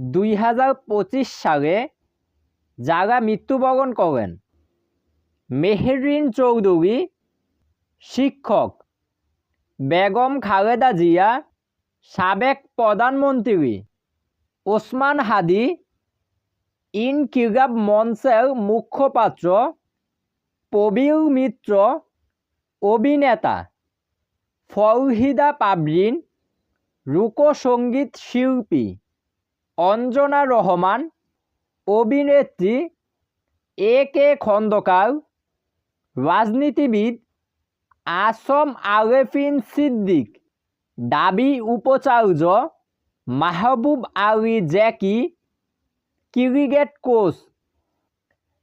দুই হাজার পঁচিশ সালে যারা মৃত্যুবরণ করেন। মেহেরিন চৌধুরী, শিক্ষক বেগম খালেদা জিয়া, সাবেক প্রধানমন্ত্রী ওসমান হাদি ইনকিলাব মঞ্চের মুখপাত্র প্রবীর মিত্র, অভিনেতা ফরহিদা পাবরিন লোকসঙ্গীত শিল্পী অঞ্জনা রহমান, অভিনেত্রী, এ কে খন্দকার, রাজনীতিবিদ, আসম আরেফিন সিদ্দিক, দাবি উপাচার্য, মাহবুব আলী জ্যাকি, ক্রিকেট কোচ,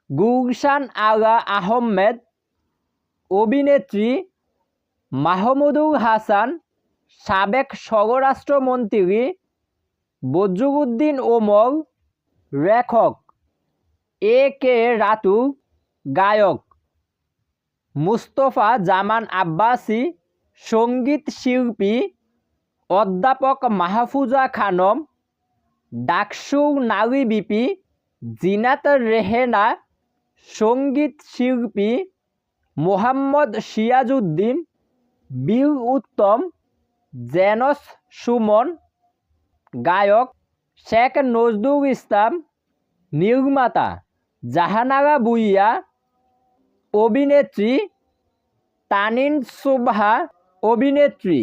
গুলশান আলা আহমেদ, অভিনেত্রী, মাহমুদুল হাসান, সাবেক স্বরাষ্ট্রমন্ত্রী বজরুদ্দিন ওমর লেখক এ কে রাতু গায়ক, মুস্তফা জামান আব্বাসী সংগীত শিল্পী, অধ্যাপক মাহফুজা খানম, ডাকসু নারী বিপি জিনাত রেহেনা, সংগীত শিল্পী মোহাম্মদ সিয়াজউদ্দিন বীর উত্তম, জেনস সুমন গায়ক শেখ নজরুল ইসলাম নির্মাতা জাহানারা বুইয়া অভিনেত্রী তানিন সুবহা অভিনেত্রী